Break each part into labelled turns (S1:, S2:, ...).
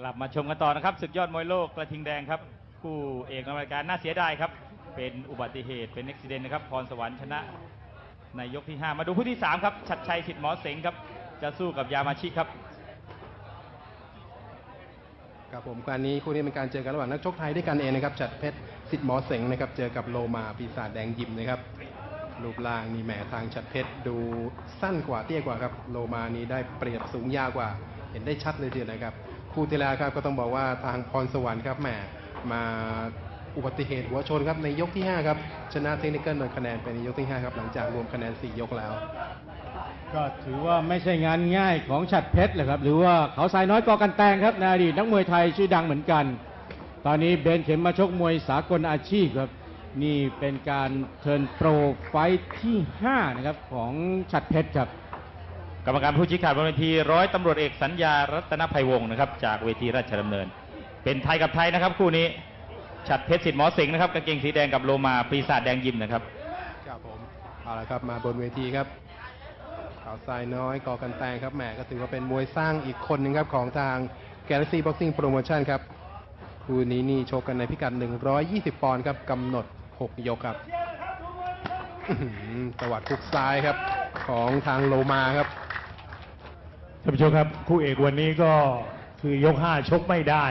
S1: กลับมาชมกันต่อนะครับศึกยอดมวยโลกกระทิงแดงครับคู่เอกในรายการน่าเสียดายครับ เป็นอุบัติเหตุเป็นอุบิเหตุนะครับพรสวรรค์ชนะในยกที่ 5 มาดูคู่ที่ 3 ครับ ชัดชัยสิทธิ์หมอเสงครับ จะสู้กับยามาชิครับ
S2: ครับผมการนี้คู่นี้เป็นการเจอกันระหว่างนักชกไทยด้วยกันเองนะครับจัดเพชรสิทธิ์หมอเสงนะครับ เจอกับโลมาปีศาจแดงยิมนะครับ รูปร่างนี่แหมทางชัดเพชรดูสั้นกว่าเตี้ยกว่าครับ โลมานี้ได้เปรียบสูงยาวกว่า เห็นได้ชัดเลยทีเดียวนะครับ คู่ที่แล้วครับก็ต้องบอกว่าทางพรสวรรค์ครับแหมมาอุบัติเหตุหัวชนครับในยกที่ 5 ครับ ชนะเทคนิคเกิลโดยคะแนนเป็นในยกที่ 5 ครับ หลังจากรวมคะแนน 4 ยกแล้ว
S3: ก็ถือว่าไม่ใช่งานง่ายของฉัดเพชรเลยครับ หรือว่าเขาสายน้อยกอกันแตงครับในอดีตนักมวยไทยชื่อดังเหมือนกัน ตอนนี้เบนเข็มมาชกมวยสากลอาชีพครับ นี่เป็นการเทิร์นโปรไฟท์ที่ 5 นะครับของฉัดเพชรครับ
S1: กรรมการผู้ชี้ขาดบนเวทีร้อยตำรวจเอกสัญญารัตนภัยวงศ์นะครับจากเวทีราชดำเนิน เป็นไทยกับไทยนะครับ คู่นี้ชัดเพชรสิทธิ์หมอเสงนะครับกางเกงสีแดงกับโลมาปีศาจแดงยิมนะครับ
S2: ครับผมเอาละครับมาบนเวทีครับข่าวทรายน้อยกอกันแตงครับแหมก็ถือว่าเป็นมวยสร้างอีกคนหนึ่งครับของทาง Galaxy Boxing Promotion ครับคู่นี้นี่โชกกันในพิกัด 120 ปอนด์ครับกำหนด 6 ยกครับอื้อหือตวัสดทุกซ้ายครับของทางโลมาครับ
S4: ท่านผู้ชมครับคู่เอกวันนี้ก็คือยก 5 ชกไม่ได้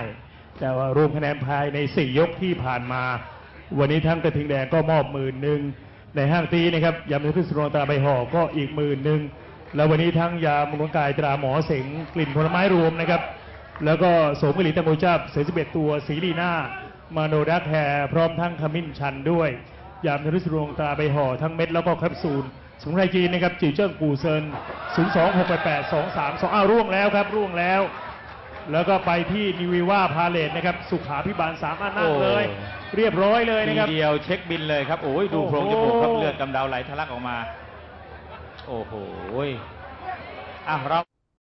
S4: แต่ว่ารวมคะแนนภายใน 4 ยกที่ผ่านมา วันนี้ทั้งกระทิงแดงก็มอบหมื่นหนึ่งในห้างตีนะครับยามือขึ้นสรองตราใบห่อก็อีกหมื่นหนึ่งแล้ววันนี้ทั้งยาบำรุงกายตราหมอเสงกลิ่นผลไม้รวมนะครับ แล้วก็โสมกะหรี่แตงโมจับเสือสิบเอ็ดตัวสีลีน่ามาโนดักแฮร์พร้อมทั้งขมิ้นชันด้วย ยามทะลุสรวงตราใบห่อทั้งเม็ดแล้วก็แคปซูล สมุนไพรจีนนะครับจีเจิ้งกูเซิน 0 2 6 8 8 2 3 2อ้าวร่วงแล้วครับ ร่วงแล้ว แล้วก็ไปที่นิวิว่าพาเลตนะครับ สุขาพิบาลสามอันนั่งเลย
S1: โอ้
S4: เรียบร้อยเลย
S1: ที
S4: นะครับ
S1: เดียวเช็คบินเลยครับ โอ้ยดูโพรงจ
S4: โอ้โห
S1: มูกครับเลือดกำเดาไหลทะลักออกมา โอ้โหอะเรา